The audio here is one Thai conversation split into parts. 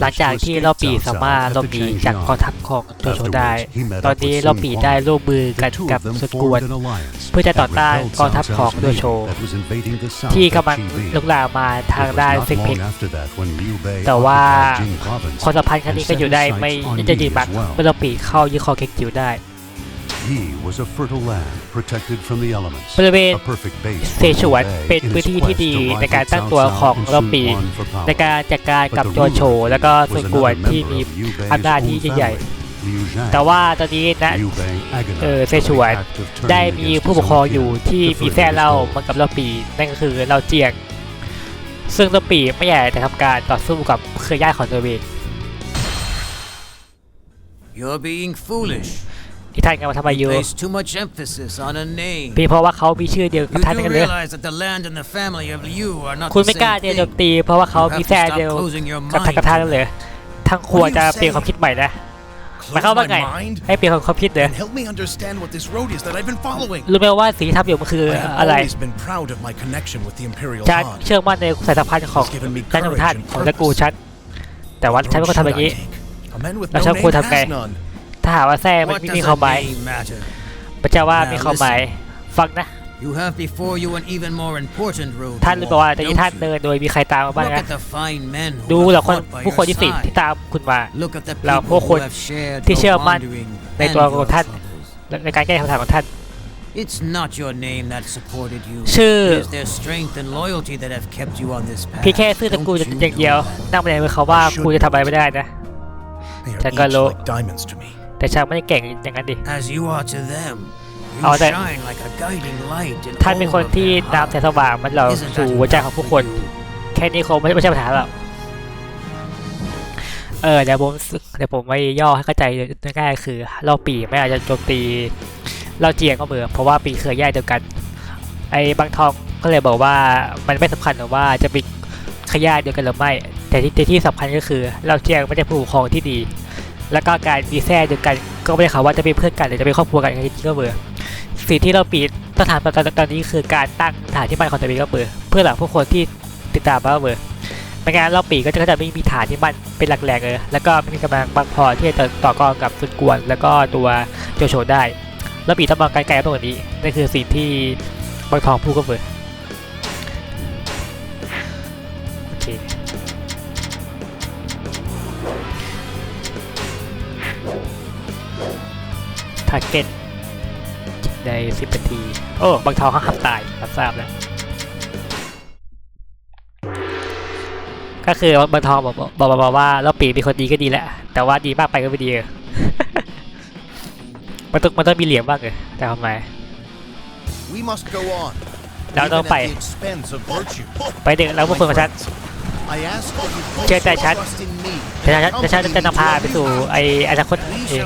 หลังจากที่ลอปีสามารถลบีจากกองทัพของโจโฉได้ ตอนนี้ลอปีได้ร่วมมือกันกับสุดกวนเพื่อจะต่อต้านกองทัพของโจโฉที่กำลังลุกลามมาทางด้านซิกเพ็กแต่ว่าความสัมพันธ์ครั้งนี้ก็อยู่ได้ไม่จะดีมากเมื่อลอปีเข้ายึดคอเก็กจิวได้ He was a fertile land protected from the elements. บริเวณเซชวนเป็นพื้นที่ที่ดีในการตั้งตัวของโร a ปี ในการจัดการกับโจโฉและก็สุกวนที่มีอำนาจที่่ใหญ่แต่ว่าตอนนี้นะเออเซชวนได้ได้มีผู้ปกครองอยู่ที่มีแท่เล่าาเหมือนกับเราปีนั่นก็คือเราเจียงซึ่งเราปีไม่ใหญ่แต่ทำการต่อสู้กับเครือญาติของตัวเอง You're being foolish. ที่ท่านกำลังทำอไอยู่เพีงเพราะว่าเขามีชื่อเดียวกับท่านกันเลย คุณไม่กล้าเจนโจมตีเพราะว่าเขามีแฟนเดียวกับท่านกับท่านเลย ทั้งครัวจะเปลี่ยนความคิดใหม่นะมาเข้าม้่างไง ให้เปลี่ยนความคิดเลยรู้ไหมว่าสีทับอยู่มันคืออะไรฉันเชื่อมั่นในสายสัมพันธ์ของท่านกับท่านของตระกูลฉันแต่ว่าฉันไม่ควรทำแบบนี้แล้วรฉันควรทำไงถ้าหาว่าแซ่มันมีเขาใบพระเจ้าว่ามีเขาใบฟังนะ ท่านรู้บอกว่าตอนนี้ท่านเดินโดยมีใครตามมาบ้างนะดูเหล่าคนผู้คนที่สิที่ตามคุณมาเราพวกคนที่เชื่อมั่นในตัวของท่านในการแก้คำถามของท่านชื่อพี่แค่ชื่อตระกูลอย่างเดียวนั่งไปไหนเขาว่ากูจะทำอะไรไม่ได้นะฉันก็รู้แต่ชาวไม่ได้เก่งอย่างนั้นดิ เอาแต่ท่านเป็นคนที่นำแสงสว่างมันเราสู่หัวใจของผู้คน แค่นี้คงไม่ใช่ปัญหาหรอกเออเดี๋ยวผมเดี๋ยวผมไว้ย่อให้เข้าใจง่ายๆคือ เราปีไม่อาจจะโจมตี เราเจียงก็เหมือนเพราะว่าปีเคยแยกเดียวกัน ไอ้บางทองก็เลยบอกว่ามันไม่สำคัญหรือว่าจะเป็นขยะเดียวกันหรือไม่ แต่ที่ที่สำคัญก็คือ เราเจียงไม่ได้ผู้ปกครองที่ดีแล้วก็การมีแท้เดียวกันก็ไม่ได้ข่าวว่าจะเป็นเพื่อนกันหรือจะเป็นครอบครัวกันอยไรงที่ก็เบื่อสิ่งที่เราปิดสถานการตอนนี้ คือการตั้งฐานที่มั่นของตัวเองก็เบื่อเพื่อหลักผู้คนที่ติดตามกาเบื่อไม่งั้นเราปีก็จะจะไม่มีฐานที่มั่นเป็นหลักแหล่งเลยแล้วก็ไม่มีกำลังบางพอที่จะต่อกรกับสุดกวน แล้วก็ตัวโจโฉได้ เราปีต้องมองไกลๆตรงนี้นั่นคือสิ่งที่บางทองพูดก็เบื่อาร์เก็ตใน10นาทีโอ้บางเทาเขาหับตายรับทราบแล้ว ก็คือบางทองบอกบอกบอกว่าเราปีเป็นคนดีก็ดีแหละ แต่ว่าดีมากไปก็ไม่ดี มันต้องมันต้องมีเหลี่ยมบ้างเลย แต่ทำไมเราต้องไป ไปเด็กเราพวกคนมาชัดเชื่อใจชัดแต่ชัดแต่ชัดจะนำพาไปสู่ไอ้อนาคตเอง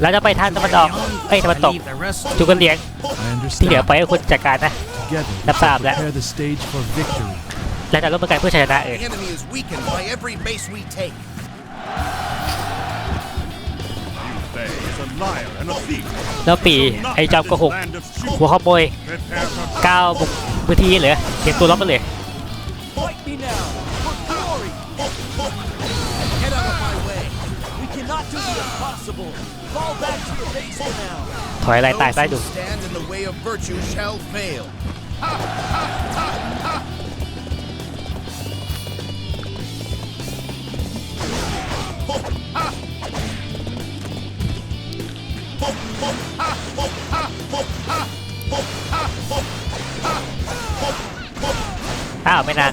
แล้วจะไปทางตะวันออกเอ้ยตะวันตกจูกันเลี้ยงที่เหลือไปให้คุณจัดการนะรับทราบแล้วแล้วจะร่วมกันเพื่อชัยชนะเองแล้วปีไอ้จอมก็หกหัวขโมยก้าวบุกพื้นที่เลยเขียนตัวล็อกกันเลย Fight me now! For glory! Get out of my way! We cannot do the impossible! Fall back to your base now! Thoái lại tại tay được. Stand in the way of virtue shall fail. Ha, ha, ha, ha. Ah, mình là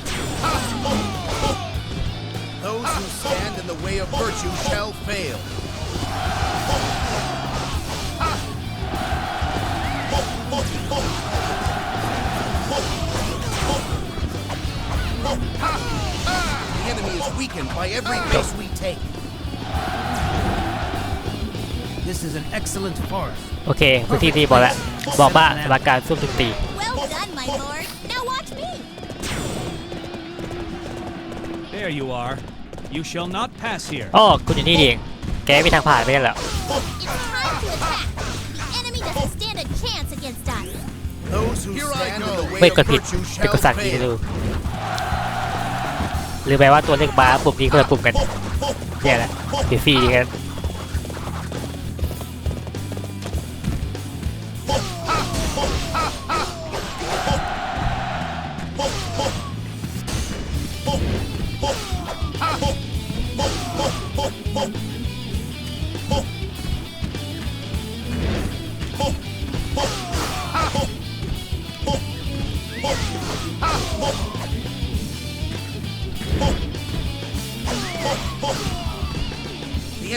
the way of virtue shall fail. The enemy is weakened by every base we take. This is an excellent force. โอเคพื้นที่ที่บอกแล้วบอกว่าสถานการณ์สู้ทุกตี Well done, my lord. Now watch me. There you are. อ๋อคุณอยู่นี่เองแกไม่ทางผ่านไม่ใช่ Those w h ก stand in the way of virtue s หรือแปลว่าตัวเล็กบ้าปุ่มนี้ก็จะปุ่มกันเนี่ยแหละเดี๋ยวฟรีกัน The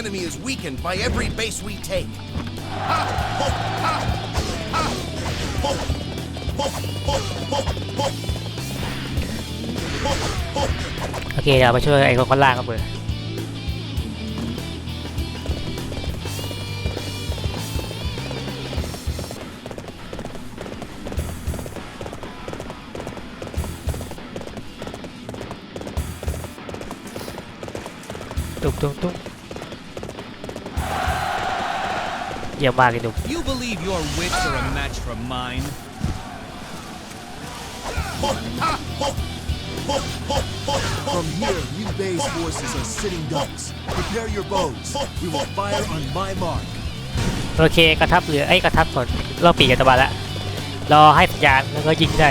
enemy is weakened by every base we take. Okay, เดี๋ยวมาช่วยไอ้คนล่างครับเบอร์ุ้งตุ้งเยี่ยมมากเลยหนุ่ม You believe your wits are a match for mine? โอเคกระทับเรือ ไอ้กระทับผลเราปีกกันตะวัลละ รอให้สัญญาณแล้วก็ยิงได้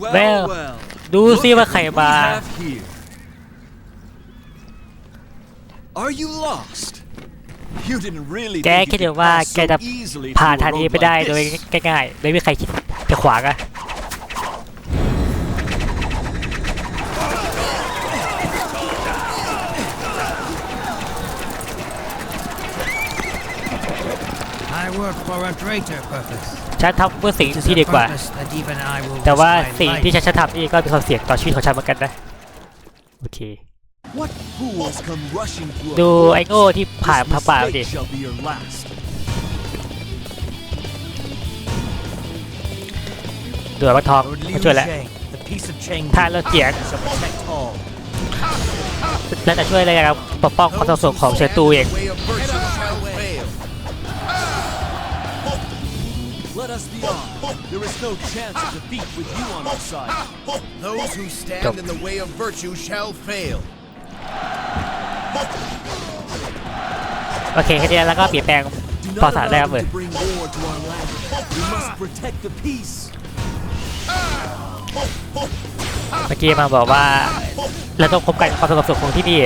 w e l ดูสิว่าใครมา Are you lost? แกคิดว่าแกจะผ่านทางนี้ไปได้โดยง่ายๆไม่มีใครคิดจะขวางอะเ o r k for a greater purpose. ฉันทำเพื่อสิ่งที่ดีกว่า แต่ว่าสิ่งที่ฉันทำนี่ก็เป็นความเสี่ยงต่อชีวิตของฉันเหมือนกันนะ โอเคดูไอ้โง่ที่ผ่านผ่าป่าดิดูวัดทองมาช่วยแล้วท่านเราเจียงน่าจะช่วยอะไรครับปกป้องความสับของเชตูเอง Let us be on. There is no chance of defeat with you on our side. Those who stand in the way of virtue shall fail. โอเคแค่นี้แล้วก็เปลี่ยนแปลง Do ภา not ษาได้ค allow รับ them เว้ย to bring war to our land. We must protect the peace. เมื่อกี้มาบอกว่าเราต้องคบกันความสงบสุขของที่นี่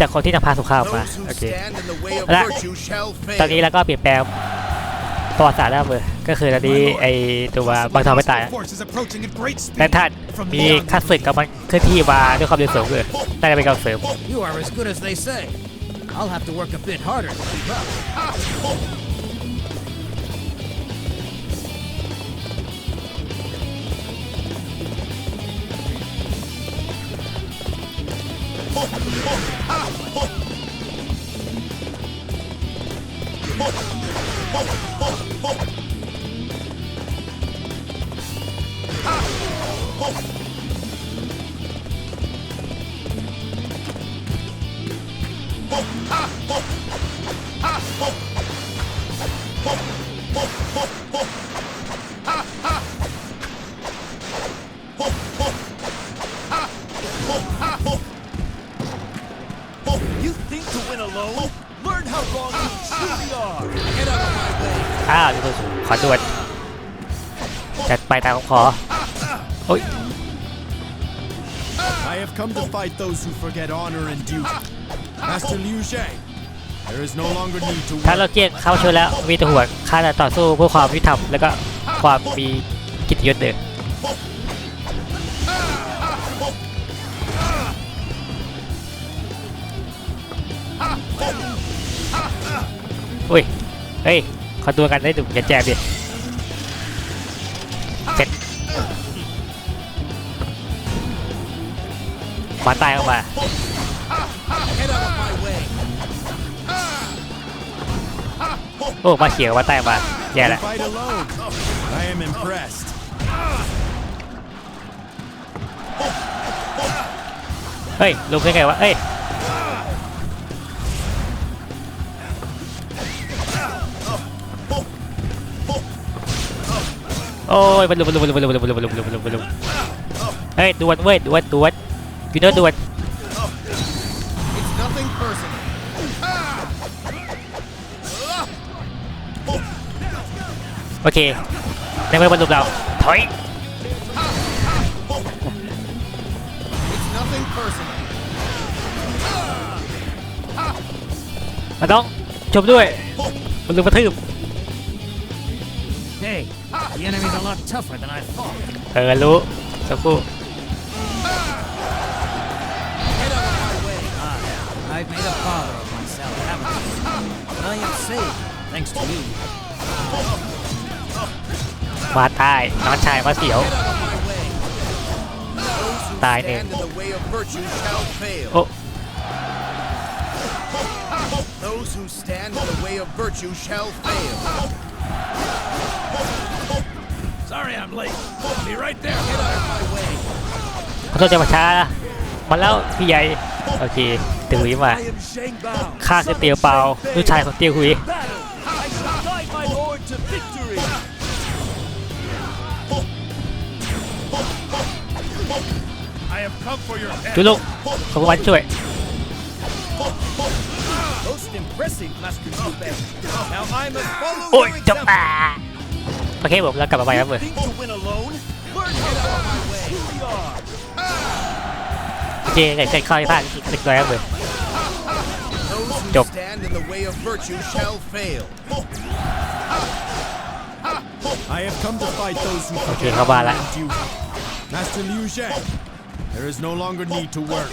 จากคนที่นำพาสงครามมา Those who โอเค stand in the way of virtue shall ตอนนี้ fail. เราก็เปลี่ยนแปลงประวัติศาสตร์แล้วครับเว้ยก็คือตอนนี้ไอตัวบางทองไม่ตายแต่ถ้ามีคัดสึกกับมันเคลื่อนที่มาด้วยความเร็วสูงเลยน่าจะเป็นการเสริม I'll have to work a bit harder to keep up. อ้าวขอดวลจัดไปตามขอโอ้ย I have come to fight those who forget honor and duty. Master Liu h a n g there is no longer need to ถ้าเราเจียงเข้าช่วยแล้วมีตัวหัวข้าจะต่อสู้เพื่อความยุติธรรมแล้วก็ความมีกิจยศเด้ออุ้ยเฮ้ยขอตัวกันได้ถูงแจมดิ เสร็จมาตายเข้ามา โอ้ มาเขียวมาตายมา แย่แล้วเฮ้ยลุกได้ไงวะเฮ้ยโอ้ยบอลลูนบอลลูนบอลลูบอลลูบอลลูบอลลูบอลลูนบอลลูนเฮ้ยดวดเว้ยดวลดวลพีเตอร์ดวลโอเคในเมื่อบอลลูนเราถอยมาต้องชมด้วยบอลลูกระทืบเฮ้ The enemy's a lot tougher than I thought. เออรู้สักครู่ Get out of my way. Ah, I've made a father of myself, haven't I? But I am saved, thanks to you. my way. Those who Tài nè. stand in the way of virtue shall fail. Those who stand in the way of virtue shall fail. ขอโทษจะมาช้ามาแล้วพี่ใหญ่โอเคเตียวหุยมาข้าคือเตียวเปาลูกชายของเตียวหุยจุลุกขอบคุณช่วย Most impressive, Master Now I must follow Oi, the โอเคผมเรากลับมาไปครับเพื่อนโอเคเกิดเกิดข้อพิพาทสึกเลยครับเพื่อนจบโอเคเข้าบ้านละ Master Liu Zhang, there is no longer need to worry.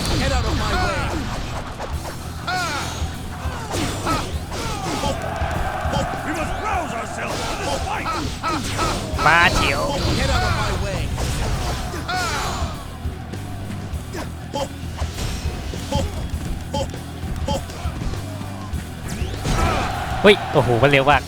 Get out of my way! มาเฉียว Get out of my way! เฮ้ยโอ้โหมันเร็วมาก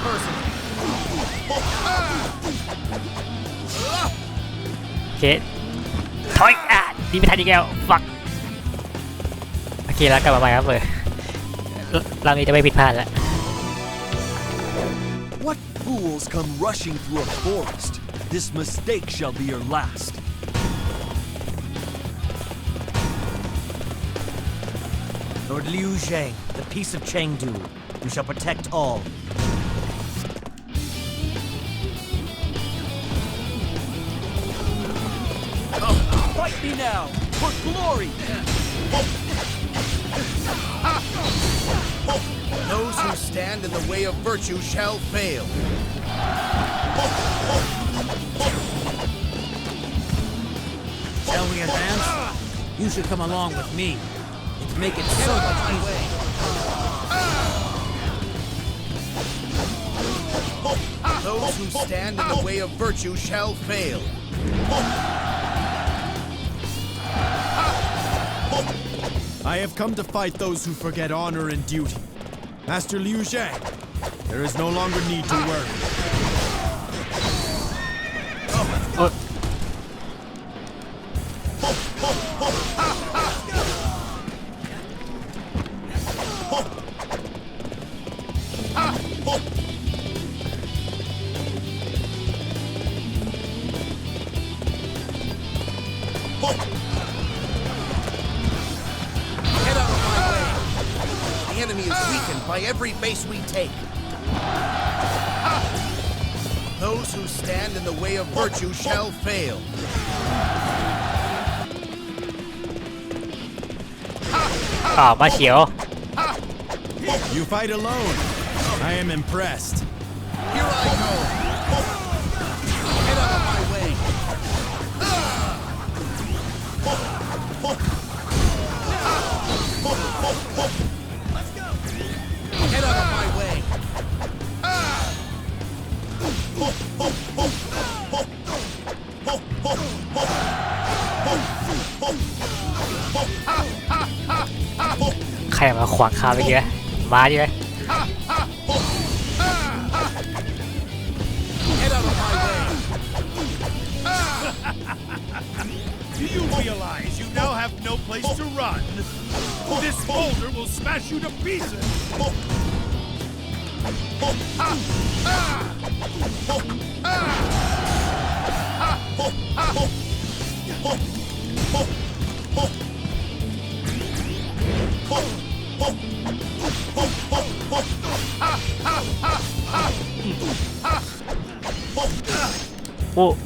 Okay. ah, Fuck. โอเคถอยอ่ะดีไม่ทันอีกแล้วฟักโอเคแล้วกลับมาใหม่ครับเลยเรานี้จะไม่ผิดพลาดแล้ว What fools come rushing through a forest? This mistake shall be your last. Lord Liu ลอร์ดลิวเชง the peace of Chengdu you shall protect all me now for glory! Those who stand in the way of virtue shall fail. Shall we advance? You should come along with me. It'd make it so much easier. Those who stand in the way of virtue shall fail. I have come to fight those who forget honor and duty. Master Liu Zhang, there is no longer need to worry. place we take. Those who stand in the way of virtue shall fail. Ah, my shield. You fight alone. I am impressed. Here I ขวางคาเมื่อกี้มาใช่ไหม 오.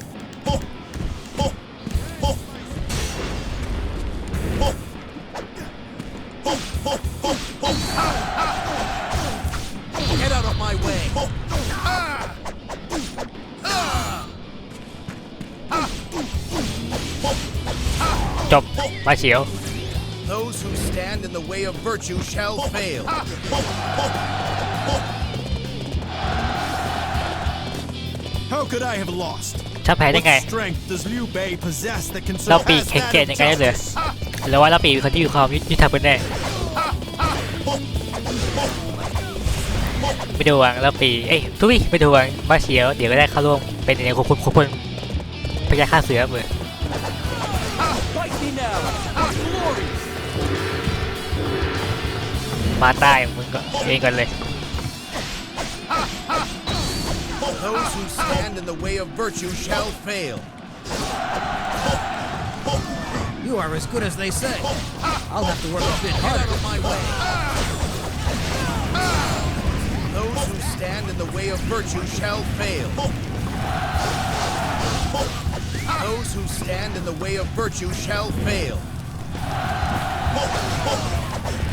접, 마시오. Those who stand in the way of virtue shall fail. How could I have lost? ชอาแพ้ได้ไงเราปีแข็งเกรงยังไงได้เลยหรือว่าเราปีคนที่อู่ความยุติธรรมแน่ไม่ดูวังเราปีเอ้ย ทุีไม่ดูวังมาเชียวเดี๋ยวก็ได้เข้าร่วมเป็นใย่าคนคนคนพยาฆ่าเสือเหมือนมาใต้มึงก็เองก่อนเลย Those who stand in the way of virtue shall fail. You are as good as they say. I'll have to work a bit harder. Get my way. Those who stand in the way of virtue shall fail. Those who stand in the way of virtue shall fail.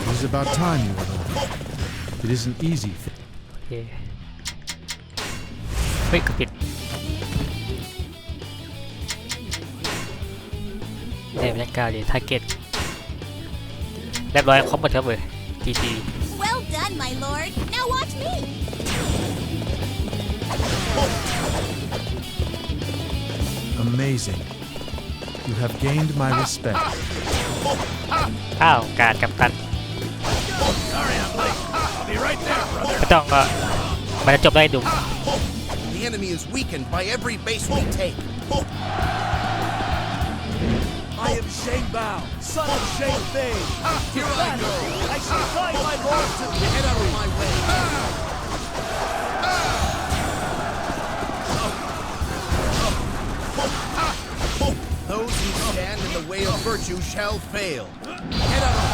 It is about time you went over. It isn't easy. Yeah. ฮ้ยผิดเอ็มยักษ์การเดียทาร์เก็ตเรียบร้อยครบหมดครับเว้ยทีทีข้าวการกับกันไม่ต้องก็มันจะจบได้ดู the enemy is weakened by every base we take. I am Shang Bao, son of Shang Fei. Ah, here I go. I shall guide ah, my lord to ah, Get out of my way. Those who stand in the way of virtue shall fail. Get out of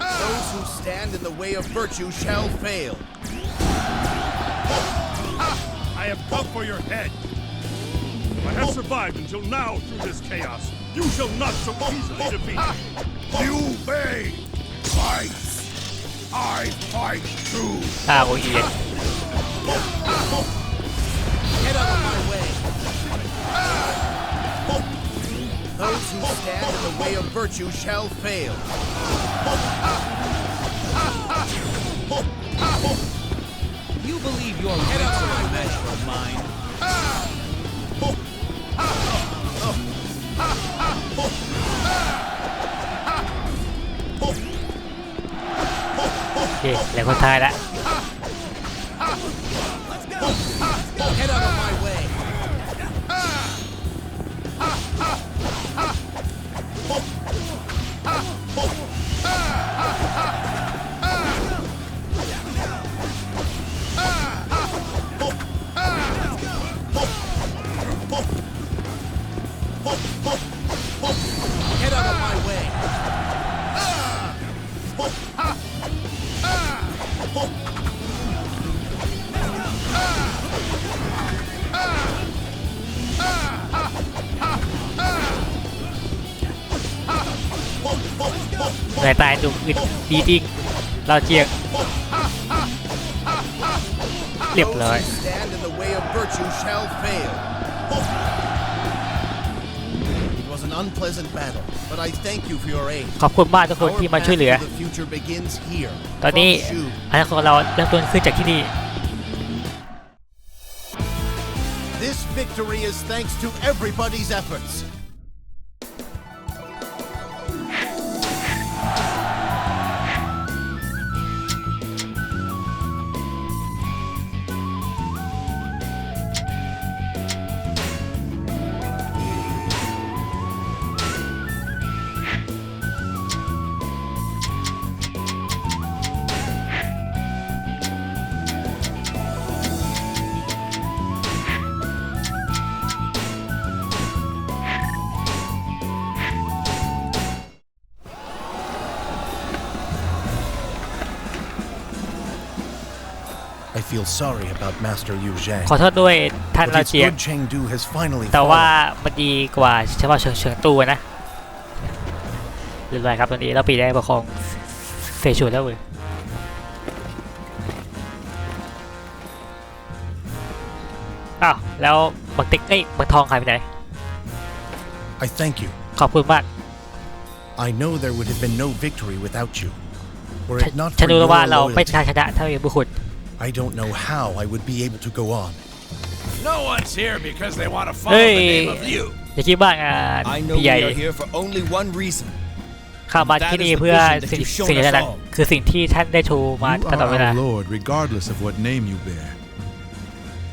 my way. Those who stand in the way of virtue shall fail. I have come for your head. I have survived until now through this chaos. You shall not so easily defeat me. You may fight. I fight too. Ah, oh yeah. Get out of my way. Those who stand in the way of virtue shall fail you believe your wits are my match for mine? อึดดีจริงเราเจียงเรียบร้อยขอบคุณมากทุกคนที่มาช่วยเหลือ ตอนนี้อนาคตเราเริ่มต้นขึ้นจากที่นี่ This victory is thanks to everybody's efforts. I feel sorry about Master Yu Zhang. ขอโทษด้วยท่าน b ราเจียงแต่ว่า f a l l มันดีกว่าเฉพาะเชิงตัวนะหรือไรครับตอนนี้เราปีได้ประคองเฟชูแล้วเว้ยอ้าวแล้วบักติ๊กไอ้บักทองหายไปไหน I thank you. ขอบคุณมาก I know there would have been no victory without you. Were ฉัน it not for your รู้แล้วว่าเราไม่ชนะถ้าไม่มีบุคคล I don't know how I would be able to go on. No one's here because they want to follow the name of you. I know you we are here for only one reason. เข้ามาที่นี่เพื่อสิ่งสิ่งนั้น Lord, regardless of what name you bear.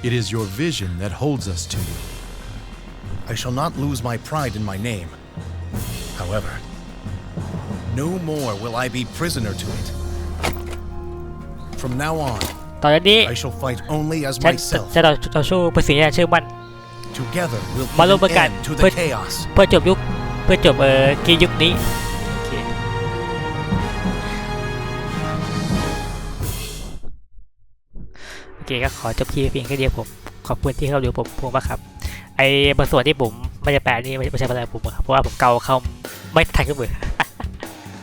It is your vision that holds us to you. I shall not lose my pride in my name. However, no more will I be prisoner to it. From now on, ต่อจากนี้ฉันจะต่อสู้เพื่อสิ่งที่ฉันเชื่อมั่นมาร่วมกันเพื่อเพื่อจบยุคเพื่อจบเอ่อกียุคนี้โอเคก็ขอจบคีย์เพียงแค่เดียวผมขอบคุณที่เข้าดูผมพวกมาครับ ไอ้บางส่วนที่ผมไม่จะแปลนี่ไม่ใช่อะไรผมครับเพราะว่าผมเกาเข้าไม่ทันกับมือ